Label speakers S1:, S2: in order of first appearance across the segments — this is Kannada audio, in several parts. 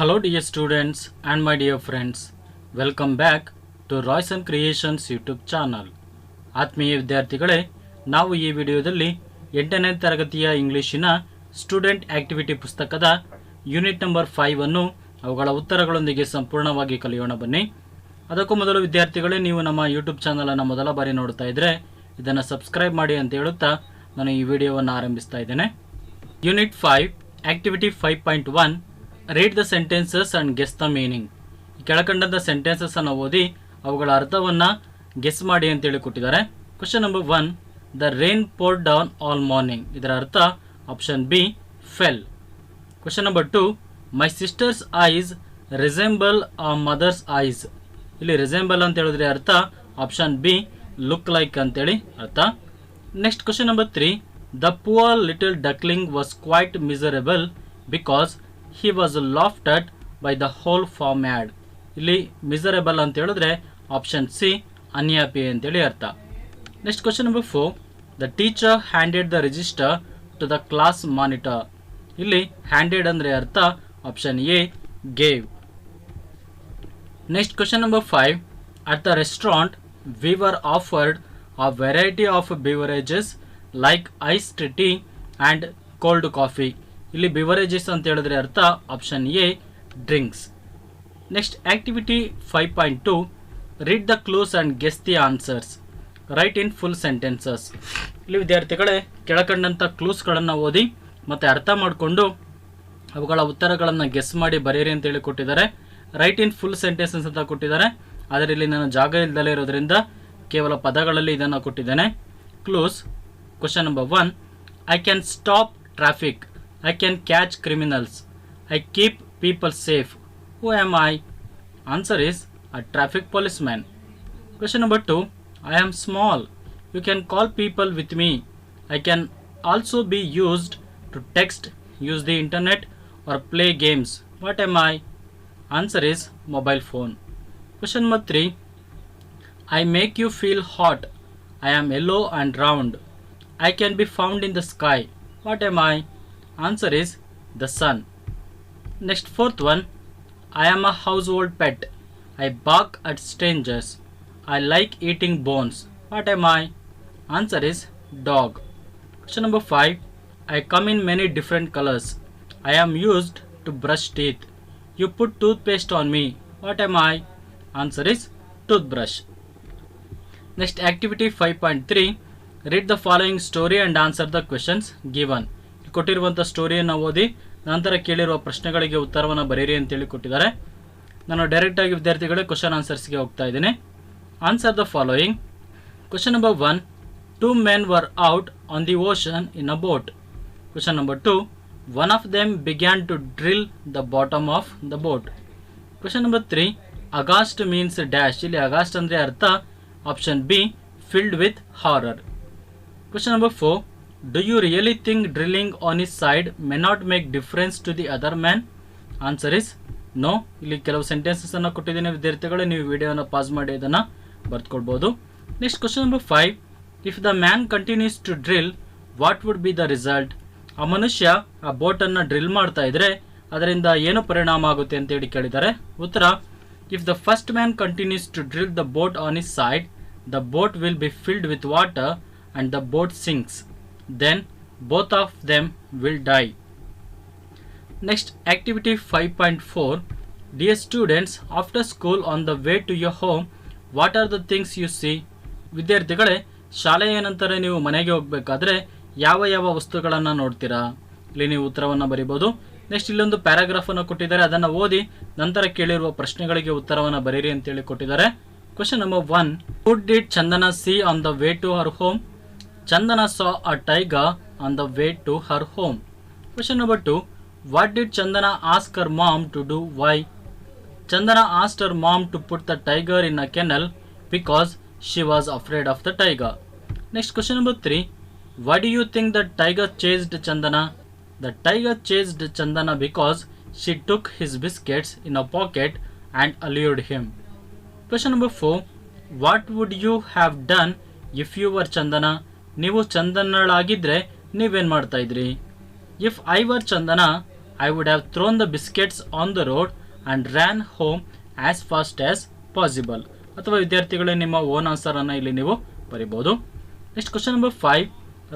S1: Hello, dear students and my dear friends. Welcome back to Royson Creations YouTube channel ಆತ್ಮೀಯ ವಿದ್ಯಾರ್ಥಿಗಳೇ ನಾವು ಈ ವಿಡಿಯೋದಲ್ಲಿ ಎಂಟನೇ ತರಗತಿಯ ಇಂಗ್ಲಿಷಿನ ಸ್ಟೂಡೆಂಟ್ ಆಕ್ಟಿವಿಟಿ ಪುಸ್ತಕದ ಯೂನಿಟ್ ನಂಬರ್ ಫೈವ್ ಅನ್ನು ಅವುಗಳ ಉತ್ತರಗಳೊಂದಿಗೆ ಸಂಪೂರ್ಣವಾಗಿ ಕಲಿಯೋಣ ಬನ್ನಿ. ಅದಕ್ಕೂ ಮೊದಲು ವಿದ್ಯಾರ್ಥಿಗಳೇ ನೀವು ನಮ್ಮ ಯೂಟ್ಯೂಬ್ ಚಾನಲನ್ನು ಮೊದಲ ಬಾರಿ ನೋಡ್ತಾ ಇದ್ದರೆ ಇದನ್ನು ಸಬ್ಸ್ಕ್ರೈಬ್ ಮಾಡಿ ಅಂತ ಹೇಳುತ್ತಾ ನಾನು ಈ ವಿಡಿಯೋವನ್ನು ಆರಂಭಿಸ್ತಾ ಇದ್ದೇನೆ. Unit five activity five point one read the sentences and guess the meaning ಕೆಳಕಂಡಂಥ sentences ಅನ್ನು ಓದಿ ಅವುಗಳ ಅರ್ಥವನ್ನು ಗೆಸ್ ಮಾಡಿ ಅಂತೇಳಿ ಕೊಟ್ಟಿದ್ದಾರೆ. Question number one the rain pour down all morning ಇದರ ಅರ್ಥ option B fell question number two my sister's eyes resemble our mother's eyes ಇಲ್ಲಿ ರಿಸೆಂಬಲ್ ಅಂತ ಹೇಳಿದ್ರೆ ಅರ್ಥ ಆಪ್ಷನ್ ಬಿ ಲುಕ್ ಲೈಕ್ ಅಂತೇಳಿ ಅರ್ಥ. Next question number three the poor little duckling was quite miserable because he was laughed at by the whole farm and ಇಲ್ಲಿ ಮಿಸರೇಬಲ್ ಅಂತ ಹೇಳಿದ್ರೆ ಆಪ್ಷನ್ ಸಿ ಅನ್ಯಾಪಿ ಅಂತೇಳಿ ಅರ್ಥ. Next question number four the teacher handed the register to the class monitor ಇಲ್ಲಿ ಹ್ಯಾಂಡೆಡ್ ಅಂದರೆ ಅರ್ಥ option A gave next question number five at the restaurant we were offered a variety of beverages like iced tea and cold coffee. ಇಲ್ಲಿ ಬಿವರೇಜಸ್ ಅಂತ ಹೇಳಿದ್ರೆ ಅರ್ಥ option A drinks next activity five point two read the clues and guess the answers write in full sentences ಇಲ್ಲಿ ವಿದ್ಯಾರ್ಥಿಗಳೇ, ಕೆಳಕಂಡಂಥ ಕ್ಲೂಸ್ಗಳನ್ನು ಓದಿ, ಮತ್ತು ಅರ್ಥ ಮಾಡಿಕೊಂಡು ಅವುಗಳ ಉತ್ತರಗಳನ್ನು ಗೆಸ್ ಮಾಡಿ ಬರೆಯಿರಿ ಅಂತೇಳಿ ಕೊಟ್ಟಿದ್ದಾರೆ. ರೈಟ್ ಇನ್ ಫುಲ್ ಸೆಂಟೆನ್ಸಸ್ ಅಂತ ಕೊಟ್ಟಿದ್ದಾರೆ. ಆದರೆ ಇಲ್ಲಿ ನಾನು ಜಾಗ ಇಲ್ದಲೇ ಇರೋದ್ರಿಂದ ಕೇವಲ ಪದಗಳಲ್ಲಿ ಇದನ್ನು ಕೊಟ್ಟಿದ್ದೇನೆ. Clues question number one I can stop traffic I can catch criminals. I keep people safe. Who am I? Answer is a traffic policeman. Question number 2. I am small. You can call people with me. I can also be used to text, use the internet or play games. What am I? Answer is mobile phone. Question number 3. I make you feel hot. I am yellow and round. I can be found in the sky. What am I? Answer is the sun. Next fourth one. I am a household pet. I bark at strangers. I like eating bones. What am I? Answer is dog. Question number 5. I come in many different colors. I am used to brush teeth. You put toothpaste on me. What am I? Answer is toothbrush. Next activity 5.3. Read the following story and answer the questions given. ಕೊಟ್ಟಿರುವಂಥ ಸ್ಟೋರಿಯನ್ನು ಓದಿ ನಂತರ ಕೇಳಿರುವ ಪ್ರಶ್ನೆಗಳಿಗೆ ಉತ್ತರವನ್ನು ಬರೀರಿ ಅಂತೇಳಿ ಕೊಟ್ಟಿದ್ದಾರೆ. ನಾನು ಡೈರೆಕ್ಟಾಗಿ ವಿದ್ಯಾರ್ಥಿಗಳೇ ಕ್ವಶನ್ ಆನ್ಸರ್ಸ್ಗೆ ಹೋಗ್ತಾ ಇದ್ದೀನಿ. Answer the following question number one two men were out on the ocean in a boat question number two one of them began to drill the bottom of the boat question number three aghast means dash ಇಲ್ಲಿ ಅಗಾಸ್ಟ್ ಅಂದರೆ ಅರ್ಥ option B filled with horror question number four do you really think drilling on his side may not make difference to the other man answer is no ಇಲ್ಲಿ ಕೆಲವು ಸೆಂಟೆನ್ಸಸ್ ಅನ್ನು ಕೊಟ್ಟಿದ್ದೀನಿ ವಿದ್ಯಾರ್ಥಿಗಳು. ನೀವು ವಿಡಿಯೋನ ಪಾಸ್ ಮಾಡಿ, ಇದನ್ನು ಬರ್ತ್ಕೊಳ್ಬೋದು next question number five if the man continues to drill what would be the result ಆ ಮನುಷ್ಯ ಆ ಬೋಟನ್ನು ಡ್ರಿಲ್ ಮಾಡ್ತಾ ಇದ್ರೆ ಅದರಿಂದ ಏನು ಪರಿಣಾಮ ಆಗುತ್ತೆ ಅಂತೇಳಿ ಕೇಳಿದ್ದಾರೆ. ಉತ್ತರ if the first man continues to drill the boat on his side the boat will be filled with water and the boat sinks. Then both of them will die. Next, activity 5.4 Dear students, after school on the way to your home, what are the things you see? ವಿದ್ಯಾರ್ಥಿಗಳೇ ಶಾಲೆಯ ನಂತರ ನೀವು ಮನೆಗೆ ಹೋಗಬೇಕಾದ್ರೆ ಯಾವ ಯಾವ ವಸ್ತುಗಳನ್ನು ನೋಡ್ತೀರಾ? ಇಲ್ಲಿ ನೀವು ಉತ್ತರವನ್ನು ಬರೀಬೋದು ನೆಕ್ಸ್ಟ್ ಇಲ್ಲೊಂದು ಪ್ಯಾರಾಗ್ರಾಫನ್ನು ಕೊಟ್ಟಿದ್ದಾರೆ. ಅದನ್ನು ಓದಿ ನಂತರ ಕೇಳಿರುವ ಪ್ರಶ್ನೆಗಳಿಗೆ ಉತ್ತರವನ್ನು ಬರೀರಿ ಅಂತೇಳಿ ಕೊಟ್ಟಿದ್ದಾರೆ. Question number one food did Chandana see on the way to her home Chandana saw a tiger on the way to her home. Question number 2. What did Chandana ask her mom to do? Why? Chandana asked her mom to put the tiger in a kennel because she was afraid of the tiger. Next question number 3. Why do you think the tiger chased Chandana? The tiger chased Chandana because she took his biscuits in a pocket and allured him. Question number 4. What would you have done if you were Chandana? ನೀವು ಚಂದನಳಾಗಿದ್ದರೆ ನೀವೇನು ಮಾಡ್ತಾ ಇದ್ರಿ? If I were Chandana I would have thrown the biscuits on the road and ran home as fast as possible ಅಥವಾ ವಿದ್ಯಾರ್ಥಿಗಳೇ, ನಿಮ್ಮ ಓನ್ ಆನ್ಸರನ್ನು ಇಲ್ಲಿ ನೀವು ಬರಿಬೋದು next question number five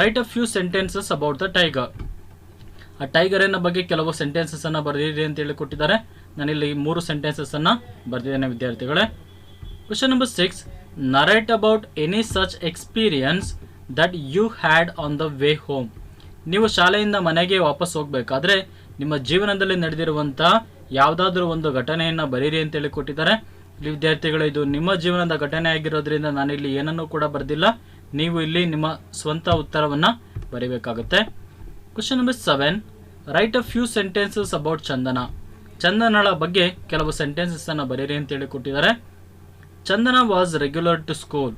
S1: write a few sentences about the tiger ಆ ಟೈಗರಿನ ಬಗ್ಗೆ ಕೆಲವು ಸೆಂಟೆನ್ಸಸ್ ಅನ್ನ ಬರೆದಿರಿ ಅಂತ ಹೇಳಿ ಕೊಟ್ಟಿದ್ದಾರೆ. ನಾನಿಲ್ಲಿ ಮೂರು ಸೆಂಟೆನ್ಸಸ್ ಅನ್ನ ಬರೆದಿದ್ದೇನೆ ವಿದ್ಯಾರ್ಥಿಗಳೇ. Question number six narrate about any such experience that you had on the way home ನೀವು ಶಾಲೆಯಿಂದ ಮನೆಗೆ ವಾಪಸ್ ಹೋಗಬೇಕಾದ್ರೆ ನಿಮ್ಮ ಜೀವನದಲ್ಲಿ ನಡೆದಿರುವಂಥ ಯಾವುದಾದ್ರೂ ಒಂದು ಘಟನೆಯನ್ನು ಬರೀರಿ ಅಂತೇಳಿ ಕೊಟ್ಟಿದ್ದಾರೆ. ಇಲ್ಲಿ ವಿದ್ಯಾರ್ಥಿಗಳು, ಇದು ನಿಮ್ಮ ಜೀವನದ ಘಟನೆ ಆಗಿರೋದ್ರಿಂದ ನಾನಿಲ್ಲಿ ಏನನ್ನೂ ಕೂಡ ಬರೆದಿಲ್ಲ. ನೀವು ಇಲ್ಲಿ ನಿಮ್ಮ ಸ್ವಂತ ಉತ್ತರವನ್ನು ಬರೀಬೇಕಾಗುತ್ತೆ. Question number seven write a few sentences about Chandana ಚಂದನಳ ಬಗ್ಗೆ ಕೆಲವು ಸೆಂಟೆನ್ಸಸ್ ಅನ್ನು ಬರೀರಿ ಅಂತೇಳಿ ಕೊಟ್ಟಿದ್ದಾರೆ. Chandana was regular to school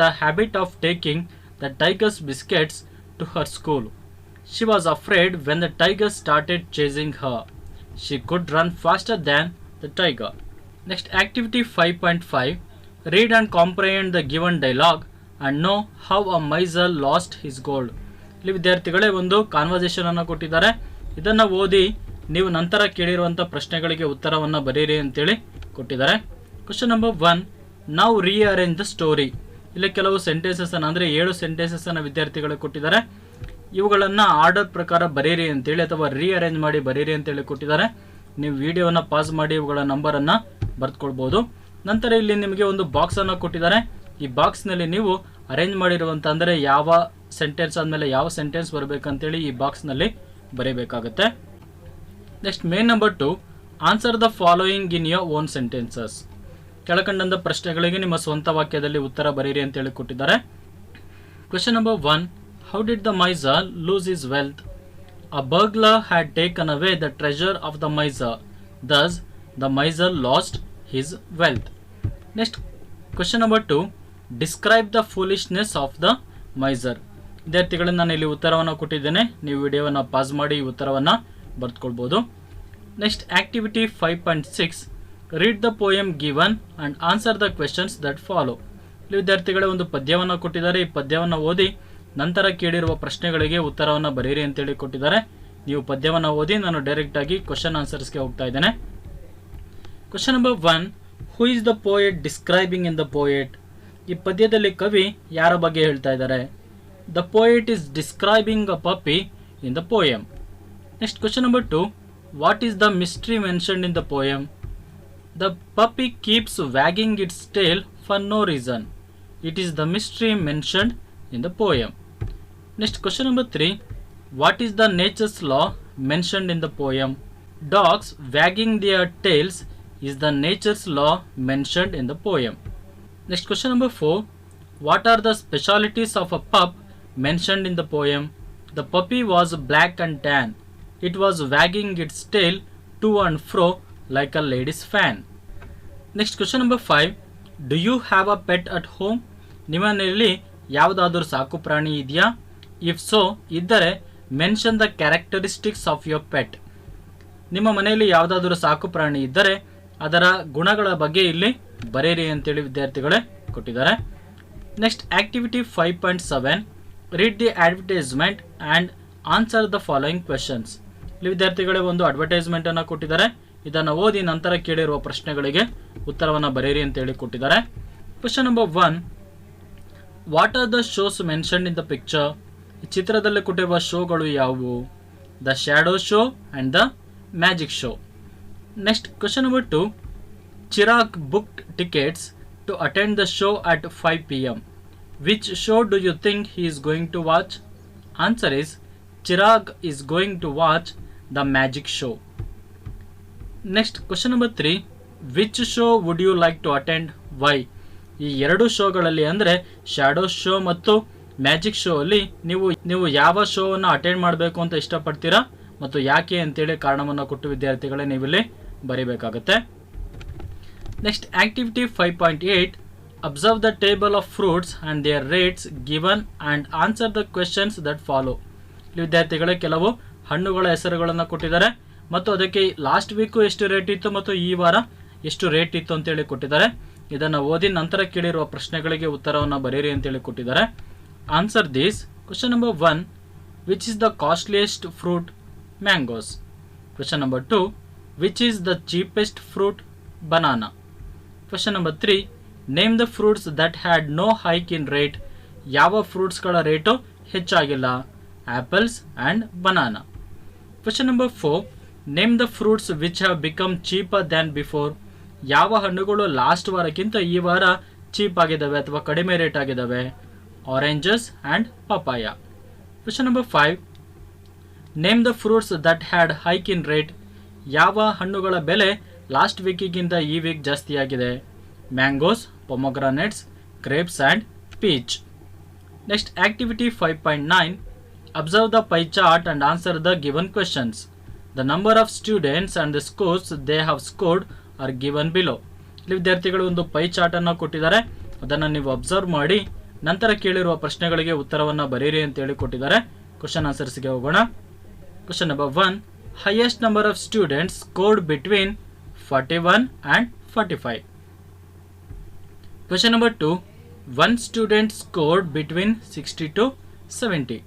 S1: the habit of taking the tigers biscuits to her school she was afraid when the tiger started chasing her she could run faster than the tiger next activity five point five read and comprehend the given dialogue and know how a miser lost his gold ಇಲ್ಲಿ ವಿದ್ಯಾರ್ಥಿಗಳೇ, ಒಂದು ಕಾನ್ವರ್ಸೇಷನ್ ಅನ್ನು ಕೊಟ್ಟಿದ್ದಾರೆ. ಇದನ್ನು ಓದಿ ನೀವು ನಂತರ ಕೇಳಿರುವಂಥ ಪ್ರಶ್ನೆಗಳಿಗೆ ಉತ್ತರವನ್ನು ಬರೀರಿ ಅಂತೇಳಿ ಕೊಟ್ಟಿದ್ದಾರೆ. ಕ್ವಶನ್ ನಂಬರ್ ಒನ್ ನಾವು ರೀಅರೇಂಜ್ ದ ಸ್ಟೋರಿ ಇಲ್ಲಿ ಕೆಲವು ಸೆಂಟೆನ್ಸಸ್ ಅನ್ನು, ಅಂದರೆ ಏಳು ಸೆಂಟೆನ್ಸಸ್ ಅನ್ನು ವಿದ್ಯಾರ್ಥಿಗಳು ಕೊಟ್ಟಿದ್ದಾರೆ. ಇವುಗಳನ್ನು ಆರ್ಡರ್ ಪ್ರಕಾರ ಬರೀರಿ ಅಂತೇಳಿ ಅಥವಾ ರೀಅರೇಂಜ್ ಮಾಡಿ ಬರೀರಿ ಅಂತೇಳಿ ಕೊಟ್ಟಿದ್ದಾರೆ. ನೀವು ವಿಡಿಯೋನ ಪಾಸ್ ಮಾಡಿ ಇವುಗಳ ನಂಬರನ್ನು ಬರೆದುಕೊಳ್ಬೋದು. ನಂತರ ಇಲ್ಲಿ ನಿಮಗೆ ಒಂದು ಬಾಕ್ಸ್ ಅನ್ನು ಕೊಟ್ಟಿದ್ದಾರೆ. ಈ ಬಾಕ್ಸ್ನಲ್ಲಿ ನೀವು ಅರೇಂಜ್ ಮಾಡಿರುವಂಥ ಅಂದರೆ ಯಾವ ಸೆಂಟೆನ್ಸ್ ಆದಮೇಲೆ ಯಾವ ಸೆಂಟೆನ್ಸ್ ಬರಬೇಕಂತೇಳಿ ಈ ಬಾಕ್ಸ್ನಲ್ಲಿ ಬರೀಬೇಕಾಗುತ್ತೆ. Next main number two answer the following in your own sentences ಕೆಳಕಂಡಂಥ ಪ್ರಶ್ನೆಗಳಿಗೆ ನಿಮ್ಮ ಸ್ವಂತ ವಾಕ್ಯದಲ್ಲಿ ಉತ್ತರ ಬರೀರಿ ಅಂತೇಳಿ ಕೊಟ್ಟಿದ್ದಾರೆ. Question number one how did the miser lose his wealth a burglar had taken away the treasure of the miser thus the miser lost his wealth next question number two describe the foolishness of the miser ವಿದ್ಯಾರ್ಥಿಗಳಿಗೆ ನಾನು ಇಲ್ಲಿ ಉತ್ತರವನ್ನು ಕೊಟ್ಟಿದ್ದೇನೆ. ನೀವು ವಿಡಿಯೋವನ್ನು ಪಾಸ್ ಮಾಡಿ ಈ ಉತ್ತರವನ್ನು ಬರೆದುಕೊಳ್ಬೋದು. Next activity five point six read the poem given and answer the questions that follow ಇಲ್ಲಿ ವಿದ್ಯಾರ್ಥಿಗಳೇ, ಒಂದು ಪದ್ಯವನ್ನು ಕೊಟ್ಟಿದ್ದಾರೆ. ಈ ಪದ್ಯವನ್ನು ಓದಿ ನಂತರ ಕೇಳಿರುವ ಪ್ರಶ್ನೆಗಳಿಗೆ ಉತ್ತರವನ್ನು ಬರೀರಿ ಅಂತೇಳಿ ಕೊಟ್ಟಿದ್ದಾರೆ. ನೀವು ಪದ್ಯವನ್ನು ಓದಿ ನಾನು ಡೈರೆಕ್ಟಾಗಿ ಕ್ವಶನ್ ಆನ್ಸರ್ಸ್ಗೆ ಹೋಗ್ತಾ ಇದ್ದೇನೆ. Question number one who is the poet describing in the poet ಈ ಪದ್ಯದಲ್ಲಿ ಕವಿ ಯಾರ ಬಗ್ಗೆ ಹೇಳ್ತಾ ಇದ್ದಾರೆ? The poet is describing a puppy in the poem next question number two what is the mystery mentioned in the poem The puppy keeps wagging its tail for no reason. It is the mystery mentioned in the poem. Next question number 3. What is the nature's law mentioned in the poem? Dogs wagging their tails is the nature's law mentioned in the poem. Next question number 4. What are the specialities of a pup mentioned in the poem? The puppy was black and tan. It was wagging its tail to and fro like a lady's fan. Next question number 5. Do you have a pet at home? ನಿಮ್ಮನೆಯಲ್ಲಿ ಯಾವುದಾದ್ರೂ ಸಾಕು ಪ್ರಾಣಿ ಇದೆಯಾ ಇಫ್ ಸೊ ಇದ್ದರೆ mention the characteristics of your pet ನಿಮ್ಮ ಮನೆಯಲ್ಲಿ ಯಾವುದಾದ್ರೂ ಸಾಕು ಪ್ರಾಣಿ ಇದ್ದರೆ ಅದರ ಗುಣಗಳ ಬಗ್ಗೆ ಇಲ್ಲಿ ಬರೆಯಿರಿ ಅಂತೇಳಿ ವಿದ್ಯಾರ್ಥಿಗಳೇ ಕೊಟ್ಟಿದ್ದಾರೆ next activity five point seven read the advertisement and answer the following questions ಇಲ್ಲಿ ವಿದ್ಯಾರ್ಥಿಗಳೇ ಒಂದು ಅಡ್ವರ್ಟೈಸ್ಮೆಂಟನ್ನು ಕೊಟ್ಟಿದ್ದಾರೆ ಇದನ್ನು ಓದಿ ನಂತರ ಕೇಳಿರುವ ಪ್ರಶ್ನೆಗಳಿಗೆ ಉತ್ತರವನ್ನು ಬರೆಯಿರಿ ಅಂತೇಳಿ ಕೊಟ್ಟಿದ್ದಾರೆ. Question number one what are the shows mention in the picture ಚಿತ್ರದಲ್ಲಿ ಕೊಟ್ಟಿರುವ ಶೋಗಳು ಯಾವುವು? The shadow show and the magic show next question number two Chirag book tickets to attend the show at five P M which show do you think he is going to watch answer is Chirag is going to watch the magic show next question number three which show would you like to attend why ಈ ಎರಡು ಶೋಗಳಲ್ಲಿ ಅಂದರೆ ಶ್ಯಾಡೋ ಶೋ ಮತ್ತು ಮ್ಯಾಜಿಕ್ ಶೋ ಅಲ್ಲಿ ನೀವು ನೀವು ಯಾವ ಶೋವನ್ನು ಅಟೆಂಡ್ ಮಾಡಬೇಕು ಅಂತ ಇಷ್ಟಪಡ್ತೀರಾ? ಮತ್ತು ಯಾಕೆ ಅಂತೇಳಿ ಕಾರಣವನ್ನು ಕೊಟ್ಟು ವಿದ್ಯಾರ್ಥಿಗಳೇ ನೀವಿಲ್ಲಿ ಬರೀಬೇಕಾಗುತ್ತೆ. Next activity five point eight observe the table of fruits and their rates given and answer the questions that follow ವಿದ್ಯಾರ್ಥಿಗಳೇ ಕೆಲವು ಹಣ್ಣುಗಳ ಹೆಸರುಗಳನ್ನು ಕೊಟ್ಟಿದ್ದಾರೆ. ಮತ್ತು ಅದಕ್ಕೆ ಲಾಸ್ಟ್ ವೀಕು ಎಷ್ಟು ರೇಟ್ ಇತ್ತು ಮತ್ತು ಈ ವಾರ ಎಷ್ಟು ರೇಟ್ ಇತ್ತು ಅಂತೇಳಿ ಕೊಟ್ಟಿದ್ದಾರೆ. ಇದನ್ನು ಓದಿ ನಂತರ ಕೇಳಿರುವ ಪ್ರಶ್ನೆಗಳಿಗೆ ಉತ್ತರವನ್ನು ಬರೀರಿ ಅಂತೇಳಿ ಕೊಟ್ಟಿದ್ದಾರೆ. Answer these question number one which is the costliest fruit mangoes question number two which is the cheapest fruit banana question number three name the fruits that had no hike in rate ಯಾವ ಫ್ರೂಟ್ಸ್ಗಳ rate ಹೆಚ್ಚಾಗಿಲ್ಲ? Apples and banana question number four name the fruits which have become cheaper than before ಯಾವ ಹಣ್ಣುಗಳು ಲಾಸ್ಟ್ ವಾರಕ್ಕಿಂತ ಈ ವಾರ ಚೀಪ್ ಆಗಿದ್ದಾವೆ ಅಥವಾ ಕಡಿಮೆ ರೇಟ್ ಆಗಿದ್ದಾವೆ? Oranges and papaya question number five name the fruits that had hike in rate ಯಾವ ಹಣ್ಣುಗಳ ಬೆಲೆ ಲಾಸ್ಟ್ ವೀಕಿಗಿಂತ ಈ ವೀಕ್ ಜಾಸ್ತಿಯಾಗಿದೆ mangoes pomegranates grapes and peach next activity five point nine observe the pie chart and answer the given questions the number of students and the scores they have scored are given below ಇಲ್ಲಿ ವಿದ್ಯಾರ್ಥಿಗಳು ಒಂದು ಪೈ ಚಾರ್ಟನ್ನು ಕೊಟ್ಟಿದ್ದಾರೆ. ಅದನ್ನು ನೀವು ಅಬ್ಸರ್ವ್ ಮಾಡಿ, ನಂತರ ಕೇಳಿರುವ ಪ್ರಶ್ನೆಗಳಿಗೆ ಉತ್ತರವನ್ನು ಬರೀರಿ ಅಂತೇಳಿ ಕೊಟ್ಟಿದ್ದಾರೆ. ಕ್ವಶನ್ ಆನ್ಸರ್ಸ್ಗೆ ಹೋಗೋಣ. Question number one highest number of students scored between forty one and forty five question number two one student scored between sixty to seventy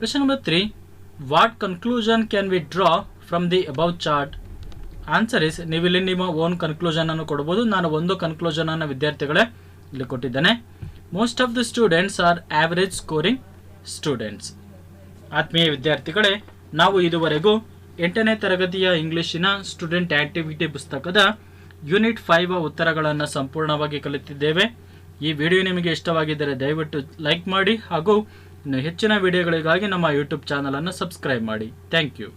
S1: question number three what conclusion can we draw from the above chart answer is ನೀವಿಲ್ಲಿ ನಿಮ್ಮ ಓನ್ ಕನ್ಕ್ಲೂಷನ್ ಅನ್ನು ಕೊಡ್ಬೋದು. ನಾನು ಒಂದು ಕನ್ಕ್ಲೂಷನ್ ಅನ್ನು ವಿದ್ಯಾರ್ಥಿಗಳೇ ಇಲ್ಲಿ ಕೊಟ್ಟಿದ್ದೇನೆ. Most of the students are average scoring students ಆತ್ಮೀಯ ವಿದ್ಯಾರ್ಥಿಗಳೇ, ನಾವು ಇದುವರೆಗೂ ಎಂಟನೇ ತರಗತಿಯ ಇಂಗ್ಲಿಶಿನ ಸ್ಟೂಡೆಂಟ್ ಆಕ್ಟಿವಿಟಿ ಪುಸ್ತಕದ ಯೂನಿಟ್ ಫೈವ್ ಉತ್ತರಗಳನ್ನು ಸಂಪೂರ್ಣವಾಗಿ ಕಲಿತಿದ್ದೇವೆ. ಈ ವಿಡಿಯೋ ನಿಮಗೆ ಇಷ್ಟವಾಗಿದ್ದರೆ ದಯವಿಟ್ಟು ಲೈಕ್ ಮಾಡಿ ಹಾಗೂ ಇನ್ನು ಹೆಚ್ಚಿನ ವಿಡಿಯೋಗಳಿಗಾಗಿ ನಮ್ಮ ಯೂಟ್ಯೂಬ್ ಚಾನಲನ್ನು ಸಬ್ಸ್ಕ್ರೈಬ್ ಮಾಡಿ. Thank you